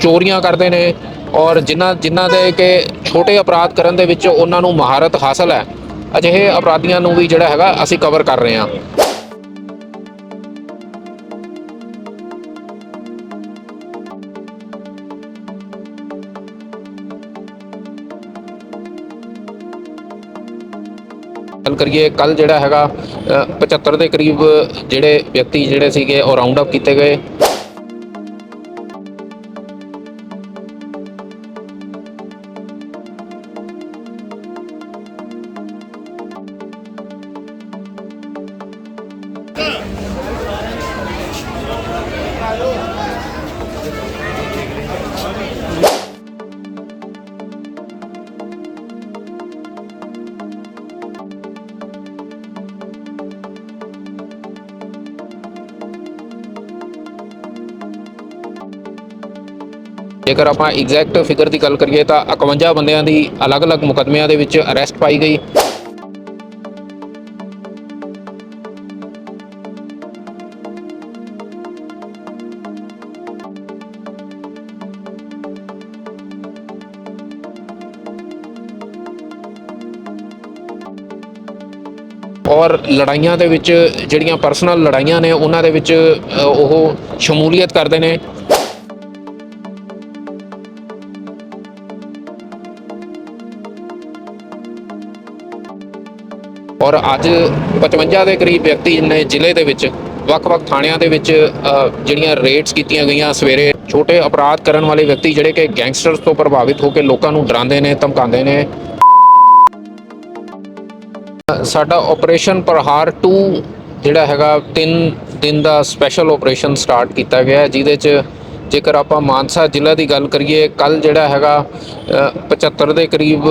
ਚੋਰੀਆਂ ਕਰਦੇ ਨੇ ਔਰ ਜਿਨ੍ਹਾਂ ਜਿਨ੍ਹਾਂ ਦੇ ਕਿ ਛੋਟੇ ਅਪਰਾਧ ਕਰਨ ਦੇ ਵਿੱਚ ਉਹਨਾਂ ਨੂੰ ਮਹਾਰਤ ਹਾਸਲ ਹੈ। ਅਜਿਹੇ ਅਪਰਾਧੀਆਂ ਨੂੰ ਵੀ ਜਿਹੜਾ ਹੈਗਾ ਅਸੀਂ ਕਵਰ ਕਰ ਰਹੇ ਹਾਂ। ਗੱਲ ਕਰੀਏ ਕੱਲ ਜਿਹੜਾ ਹੈਗਾ ਅ, 75 ਦੇ ਕਰੀਬ ਜਿਹੜੇ ਵਿਅਕਤੀ ਜਿਹੜੇ ਸੀਗੇ ਉਹ ਰਾਉਂਡ ਅਪ ਕੀਤੇ ਗਏ। ਜੇਕਰ ਆਪਾਂ ਐਗਜ਼ੈਕਟ ਫਿਗਰ ਦੀ ਗੱਲ ਕਰੀਏ ਤਾਂ 51 ਬੰਦਿਆਂ ਦੀ ਅਲੱਗ-ਅਲੱਗ ਮੁਕੱਦਮਿਆਂ ਦੇ ਵਿੱਚ ਅਰੈਸਟ ਪਾਈ ਗਈ। ਔਰ ਲੜਾਈਆਂ ਦੇ ਵਿੱਚ ਜਿਹੜੀਆਂ ਪਰਸਨਲ ਲੜਾਈਆਂ ਨੇ, ਉਹਨਾਂ ਦੇ ਵਿੱਚ ਉਹ ਸ਼ਮੂਲੀਅਤ ਕਰਦੇ ਨੇ। ਔਰ ਅੱਜ 55 ਦੇ ਕਰੀਬ ਵਿਅਕਤੀ ਨੇ ਜ਼ਿਲ੍ਹੇ ਦੇ ਵਿੱਚ, ਵੱਖ-ਵੱਖ ਥਾਣਿਆਂ ਦੇ ਵਿੱਚ ਜਿਹੜੀਆਂ ਰੇਡਸ ਕੀਤੀਆਂ ਗਈਆਂ ਸਵੇਰੇ, ਛੋਟੇ ਅਪਰਾਧ ਕਰਨ ਵਾਲੇ ਵਿਅਕਤੀ ਜਿਹੜੇ ਕਿ ਗੈਂਗਸਟਰਸ ਤੋਂ ਪ੍ਰਭਾਵਿਤ ਹੋ ਕੇ ਲੋਕਾਂ ਨੂੰ ਡਰਾਉਂਦੇ ਨੇ, ਧਮਕਾਉਂਦੇ ਨੇ। ਸਾਡਾ ਆਪਰੇਸ਼ਨ ਪ੍ਰਹਾਰ 2 ਜਿਹੜਾ ਹੈਗਾ 3 ਦਿਨ ਦਾ ਸਪੈਸ਼ਲ ਆਪਰੇਸ਼ਨ ਸਟਾਰਟ ਕੀਤਾ ਗਿਆ ਹੈ, ਜਿਹਦੇ 'ਚ ਜੇਕਰ ਆਪਾਂ ਮਾਨਸਾ ਜ਼ਿਲ੍ਹਾ ਦੀ ਗੱਲ ਕਰੀਏ ਕੱਲ ਜਿਹੜਾ ਹੈਗਾ ਅ, 75 ਦੇ ਕਰੀਬ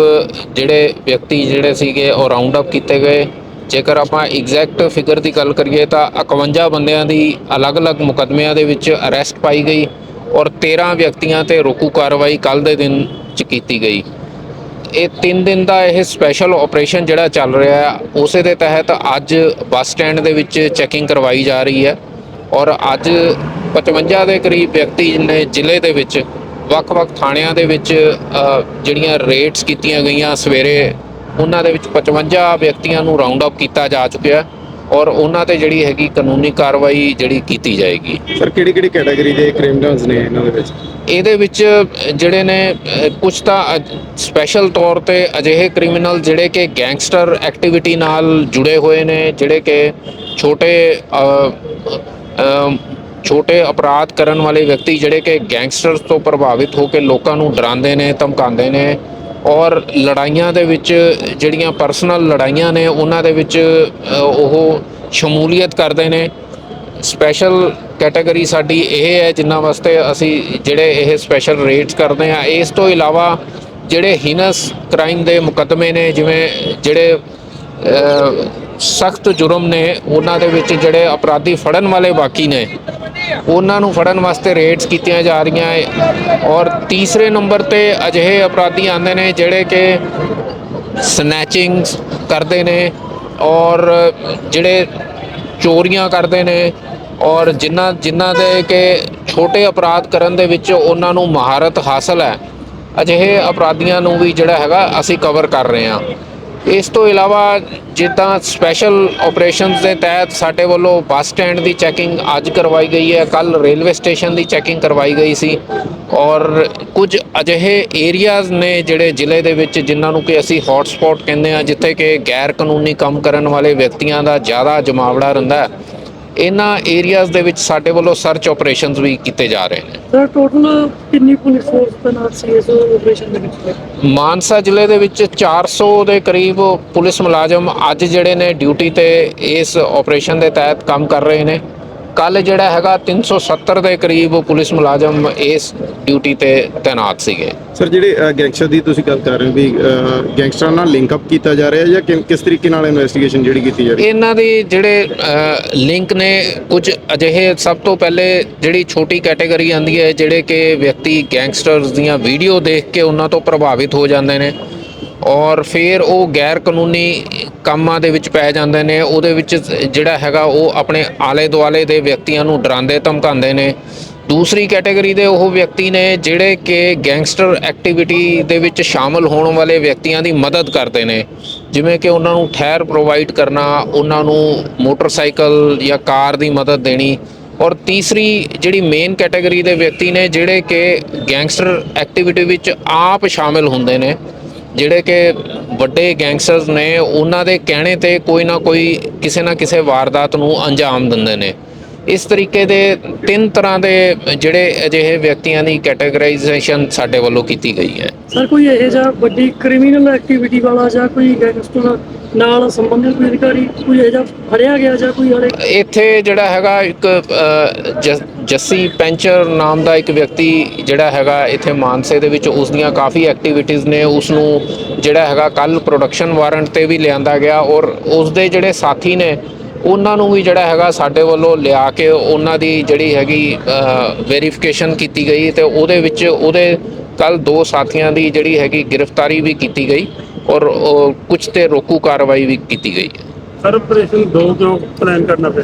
ਜਿਹੜੇ ਵਿਅਕਤੀ ਜਿਹੜੇ ਸੀਗੇ ਉਹ ਰਾਉਂਡ ਅਪ ਕੀਤੇ ਗਏ। ਜੇਕਰ ਆਪਾਂ ਐਗਜ਼ੈਕਟ ਫਿਗਰ ਦੀ ਗੱਲ ਕਰੀਏ ਤਾਂ 51 ਬੰਦਿਆਂ ਦੀ ਅਲੱਗ-ਅਲੱਗ ਮੁਕੱਦਮਿਆਂ ਦੇ ਵਿੱਚ ਅਰੈਸਟ ਪਾਈ ਗਈ ਔਰ 13 ਵਿਅਕਤੀਆਂ ਤੇ ਰੋਕੂ ਕਾਰਵਾਈ ਕੱਲ ਦੇ ਦਿਨ 'ਚ ਕੀਤੀ ਗਈ। ਇਹ 3 ਦਿਨ ਦਾ ਇਹ ਸਪੈਸ਼ਲ ਆਪਰੇਸ਼ਨ ਜਿਹੜਾ ਚੱਲ ਰਿਹਾ ਹੈ ਉਸੇ ਦੇ ਤਹਿਤ ਅੱਜ ਬੱਸ ਸਟੈਂਡ ਦੇ ਵਿੱਚ ਚੈਕਿੰਗ ਕਰਵਾਈ ਜਾ ਰਹੀ ਹੈ ਔਰ ਅੱਜ 55 ਦੇ ਕਰੀਬ ਵਿਅਕਤੀ ਨੇ ਜ਼ਿਲ੍ਹੇ ਦੇ ਵਿੱਚ, ਵੱਖ-ਵੱਖ ਥਾਣਿਆਂ ਦੇ ਵਿੱਚ ਜਿਹੜੀਆਂ ਰੇਟਸ ਕੀਤੀਆਂ ਗਈਆਂ ਸਵੇਰੇ, ਉਹਨਾਂ ਦੇ ਵਿੱਚ 55 ਵਿਅਕਤੀਆਂ ਨੂੰ ਰਾਉਂਡ ਅਪ ਕੀਤਾ ਜਾ ਚੁੱਕਿਆ। ਔਰ ਉਹਨਾਂ ਤੇ ਜਿਹੜੀ ਹੈਗੀ ਕਾਨੂੰਨੀ ਕਾਰਵਾਈ ਜਿਹੜੀ ਕੀਤੀ ਜਾਏਗੀ। ਸਰ ਕਿਹੜੀ ਕਿਹੜੀ ਕੈਟਾਗਰੀ ਦੇ ਕ੍ਰਿਮੀਨਲਸ ਨੇ ਇਹਨਾਂ ਦੇ ਵਿੱਚ? ਇਹਦੇ ਵਿੱਚ ਜਿਹੜੇ ਨੇ ਕੁਝ ਤਾਂ ਸਪੈਸ਼ਲ ਤੌਰ ਤੇ ਅਜਿਹੇ ਕ੍ਰਿਮੀਨਲ ਜਿਹੜੇ ਕਿ ਗੈਂਗਸਟਰ ਐਕਟੀਵਿਟੀ ਨਾਲ ਜੁੜੇ ਹੋਏ ਨੇ ਜਿਹੜੇ ਕਿ ਛੋਟੇ ਛੋਟੇ ਅਪਰਾਧ ਕਰਨ ਵਾਲੇ ਵਿਅਕਤੀ ਜਿਹੜੇ ਕਿ ਗੈਂਗਸਟਰਸ ਤੋਂ ਪ੍ਰਭਾਵਿਤ ਹੋ ਕੇ ਲੋਕਾਂ ਨੂੰ ਡਰਾਉਂਦੇ ਨੇ ਧਮਕਾਉਂਦੇ ਨੇ ਔਰ ਲੜਾਈਆਂ ਦੇ ਵਿੱਚ ਜਿਹੜੀਆਂ ਪਰਸਨਲ ਲੜਾਈਆਂ ਨੇ, ਉਹਨਾਂ ਦੇ ਵਿੱਚ ਉਹ ਸ਼ਮੂਲੀਅਤ ਕਰਦੇ ਨੇ। ਸਪੈਸ਼ਲ ਕੈਟਾਗਰੀ ਸਾਡੀ ਇਹ ਹੈ ਜਿਨ੍ਹਾਂ ਵਾਸਤੇ ਅਸੀਂ ਜਿਹੜੇ ਇਹ ਸਪੈਸ਼ਲ ਰੇਟਸ ਕਰਦੇ ਆ ਇਸ ਤੋਂ ਇਲਾਵਾ ਜਿਹੜੇ ਹੀਨਸ ਕ੍ਰਾਈਮ ਦੇ ਮੁਕੱਦਮੇ ਨੇ, ਜਿਵੇਂ ਜਿਹੜੇ ਸਖਤ ਜੁਰਮ ਨੇ, ਉਹਨਾਂ ਦੇ ਵਿੱਚ ਜਿਹੜੇ ਅਪਰਾਧੀ ਫੜਨ ਵਾਲੇ ਬਾਕੀ ਨੇ। ਉਹਨਾਂ ਨੂੰ ਫੜਨ ਵਾਸਤੇ ਰੇਡਸ ਕੀਤੀਆਂ ਜਾ ਰਹੀਆਂ ਹੈ ਔਰ ਤੀਸਰੇ ਨੰਬਰ ਤੇ ਅਜਿਹੇ ਅਪਰਾਧੀ ਆਉਂਦੇ ਨੇ ਜਿਹੜੇ ਕਿ ਸਨੈਚਿੰਗਸ ਕਰਦੇ ਨੇ ਔਰ ਜਿਹੜੇ ਚੋਰੀਆਂ ਕਰਦੇ ਨੇ ਔਰ ਜਿਨ੍ਹਾਂ ਜਿਨ੍ਹਾਂ ਦੇ ਕਿ ਛੋਟੇ ਅਪਰਾਧ ਕਰਨ ਦੇ ਵਿੱਚ ਉਹਨਾਂ ਨੂੰ ਮਹਾਰਤ ਹਾਸਲ ਹੈ। ਅਜਿਹੇ ਅਪਰਾਧੀਆਂ ਨੂੰ ਵੀ ਜਿਹੜਾ ਹੈਗਾ ਅਸੀਂ ਕਵਰ ਕਰ ਰਹੇ ਹਾਂ। ਇਸ ਤੋਂ ਇਲਾਵਾ ਜਿੱਦਾਂ ਸਪੈਸ਼ਲ ਆਪਰੇਸ਼ਨਸ ਦੇ ਤਹਿਤ ਸਾਡੇ ਵੱਲੋਂ ਬੱਸ ਸਟੈਂਡ ਦੀ ਚੈਕਿੰਗ ਅੱਜ ਕਰਵਾਈ ਗਈ ਹੈ ਕੱਲ ਰੇਲਵੇ ਸਟੇਸ਼ਨ ਦੀ ਚੈਕਿੰਗ ਕਰਵਾਈ ਗਈ ਸੀ ਔਰ ਕੁਝ ਅਜਿਹੇ ਏਰੀਆਜ਼ ਨੇ ਜਿਹੜੇ ਜ਼ਿਲ੍ਹੇ ਦੇ ਵਿੱਚ ਜਿਨ੍ਹਾਂ ਨੂੰ ਕਿ ਅਸੀਂ ਹੌਟ ਸਪੌਟ ਕਹਿੰਦੇ ਆ ਜਿੱਥੇ ਕਿ ਗੈਰ ਕਾਨੂੰਨੀ ਕੰਮ ਕਰਨ ਵਾਲੇ ਵਿਅਕਤੀਆਂ ਦਾ ਜ਼ਿਆਦਾ ਜਮਾਵੜਾ ਰਹਿੰਦਾ ਹੈ। ਇਹਨਾਂ ਏਰੀਆਜ਼ ਦੇ ਵਿੱਚ ਸਾਡੇ ਵੱਲੋਂ ਸਰਚ ਆਪਰੇਸ਼ਨਸ ਵੀ ਕੀਤੇ ਜਾ ਰਹੇ ਨੇ। ਸਰ ਟੋਟਲ ਕਿੰਨੀ ਪੁਲਿਸ ਫੋਰਸ ਤੈਨਾਤ ਸੀ ਇਸ ਆਪਰੇਸ਼ਨ ਦੇ ਵਿੱਚ ਮਾਨਸਾ ਜ਼ਿਲ੍ਹੇ ਦੇ ਵਿੱਚ 400 ਦੇ ਕਰੀਬ ਪੁਲਿਸ ਮੁਲਾਜ਼ਮ ਅੱਜ ਜਿਹੜੇ ਨੇ ਡਿਊਟੀ ਤੇ ਇਸ ਆਪਰੇਸ਼ਨ ਦੇ ਤਹਿਤ ਕੰਮ ਕਰ ਰਹੇ ਨੇ। ਕੱਲ ਜਿਹੜਾ ਹੈਗਾ 370 ਦੇ ਕਰੀਬ ਪੁਲਿਸ ਮੁਲਾਜ਼ਮ ਇਸ ਡਿਊਟੀ ਤੇ ਤਾਇਨਾਤ ਸੀਗੇ। ਸਰ ਜਿਹੜੇ ਗੈਂਗਸਟਰ ਦੀ ਤੁਸੀਂ ਗੱਲ ਕਰ ਰਹੇ ਹੋ ਵੀ ਗੈਂਗਸਟਰਾਂ ਨਾਲ ਲਿੰਕ ਅਪ ਕੀਤਾ ਜਾ ਰਿਹਾ ਹੈ ਜਾਂ ਕਿਸ ਤਰੀਕੇ ਨਾਲ ਇਨਵੈਸਟੀਗੇਸ਼ਨ ਜਿਹੜੀ ਕੀਤੀ ਜਾ ਰਹੀ ਹੈ? ਇਹਨਾਂ ਦੇ ਜਿਹੜੇ ਲਿੰਕ ਨੇ ਕੁਝ ਅਜਿਹੇ ਸਭ ਤੋਂ ਪਹਿਲੇ ਜਿਹੜੀ ਛੋਟੀ ਕੈਟਾਗਰੀ ਆਂਦੀ ਹੈ ਜਿਹੜੇ ਕਿ ਵਿਅਕਤੀ ਗੈਂਗਸਟਰਸ ਦੀਆਂ ਵੀਡੀਓ ਦੇਖ ਕੇ ਉਹਨਾਂ ਤੋਂ ਪ੍ਰਭਾਵਿਤ ਹੋ ਜਾਂਦੇ ਨੇ। ਔਰ ਫਿਰ ਉਹ ਗੈਰ ਕਾਨੂੰਨੀ ਕੰਮਾਂ ਦੇ ਵਿੱਚ ਪੈ ਜਾਂਦੇ ਨੇ, ਉਹਦੇ ਵਿੱਚ ਜਿਹੜਾ ਹੈਗਾ ਉਹ ਆਪਣੇ ਆਲੇ ਦੁਆਲੇ ਦੇ ਵਿਅਕਤੀਆਂ ਨੂੰ ਡਰਾਉਂਦੇ, ਧਮਕਾਉਂਦੇ ਨੇ। ਦੂਸਰੀ ਕੈਟਾਗਰੀ ਦੇ ਉਹ ਵਿਅਕਤੀ ਨੇ ਜਿਹੜੇ ਕਿ ਗੈਂਗਸਟਰ ਐਕਟੀਵਿਟੀ ਦੇ ਵਿੱਚ ਸ਼ਾਮਲ ਹੋਣ ਵਾਲੇ ਵਿਅਕਤੀਆਂ ਦੀ ਮਦਦ ਕਰਦੇ ਨੇ। ਜਿਵੇਂ ਕਿ ਉਹਨਾਂ ਨੂੰ ਠਹਿਰ ਪ੍ਰੋਵਾਈਡ ਕਰਨਾ, ਉਹਨਾਂ ਨੂੰ ਮੋਟਰਸਾਈਕਲ ਜਾਂ ਕਾਰ ਦੀ ਮਦਦ ਦੇਣੀ। ਔਰ ਤੀਸਰੀ ਜਿਹੜੀ ਮੇਨ ਕੈਟਾਗਰੀ ਦੇ ਵਿਅਕਤੀ ਨੇ, ਜਿਹੜੇ ਕਿ ਗੈਂਗਸਟਰ ਐਕਟੀਵਿਟੀ ਵਿੱਚ ਆਪ ਸ਼ਾਮਿਲ ਹੁੰਦੇ ਨੇ ਜਿਹੜੇ ਕਿ ਵੱਡੇ ਗੈਂਗਸਟਰਸ ਨੇ, ਉਹਨਾਂ ਦੇ ਕਹਿਣੇ ਤੇ ਕੋਈ ਨਾ ਕੋਈ ਕਿਸੇ ਨਾ ਕਿਸੇ ਵਾਰਦਾਤ ਨੂੰ ਅੰਜਾਮ ਦਿੰਦੇ ਨੇ। ਇਸ ਤਰੀਕੇ ਦੇ ਤਿੰਨ ਤਰ੍ਹਾਂ ਦੇ ਜਿਹੜੇ ਅਜਿਹੇ ਵਿਅਕਤੀਆਂ ਦੀ ਕੈਟਾਗਰਾਈਜੇਸ਼ਨ ਸਾਡੇ ਵੱਲੋਂ ਕੀਤੀ ਗਈ ਹੈ। ਸਰ, ਕੋਈ ਇਹ ਜਿਹਾ ਵੱਡੀ ਕ੍ਰਿਮੀਨਲ ਐਕਟੀਵਿਟੀ ਵਾਲਾ ਜਾਂ ਕੋਈ ਗੈਂਗਸਟਰ ਨਾਲ ਸੰਬੰਧਿਤ ਕੋਈ ਅਧਿਕਾਰੀ ਕੋਈ ਇਹ ਫੜਿਆ ਗਿਆ ਜਾਂ ਕੋਈ ਹਲੇ ਇੱਥੇ ਜਿਹੜਾ ਹੈਗਾ ਇੱਕ ਅ, ਜ- ਜੱਸੀ ਪੈਂਚਰ ਨਾਮ ਦਾ ਇੱਕ ਵਿਅਕਤੀ ਜਿਹੜਾ ਹੈਗਾ ਇੱਥੇ ਮਾਨਸੇ ਦੇ ਵਿੱਚ ਉਸ ਦੀਆਂ ਕਾਫੀ ਐਕਟੀਵਿਟੀਜ਼ ਨੇ ਉਸ ਨੂੰ ਜਿਹੜਾ ਹੈਗਾ ਕੱਲ ਪ੍ਰੋਡਕਸ਼ਨ ਵਾਰੰਟ ਤੇ ਵੀ ਲਿਆਂਦਾ ਗਿਆ ਔਰ ਉਸ ਦੇ ਜਿਹੜੇ ਸਾਥੀ ਨੇ ਉਹਨਾਂ ਨੂੰ ਵੀ ਜਿਹੜਾ ਹੈਗਾ ਸਾਡੇ ਵੱਲੋਂ ਲਿਆ ਕੇ ਉਹਨਾਂ ਦੀ ਜਿਹੜੀ ਹੈਗੀ ਵੈਰੀਫਿਕੇਸ਼ਨ ਕੀਤੀ ਗਈ ਤੇ ਉਹਦੇ ਵਿੱਚ ਉਹਦੇ ਕੱਲ ਦੋ ਸਾਥੀਆਂ ਦੀ ਜਿਹੜੀ ਹੈਗੀ ਗ੍ਰਿਫਤਾਰੀ ਵੀ ਕੀਤੀ ਗਈ। ਔਰ ਉਹ ਕੁਝ ਤੇ ਰੋਕੂ ਕਾਰਵਾਈ ਵੀ ਕੀਤੀ ਗਈ ਹੈ। ਸਰ ਆਪਰੇਸ਼ਨ ਦੋ ਕਿਉਂ ਪਲਾਨ ਕਰਨਾ ਪਿਆ।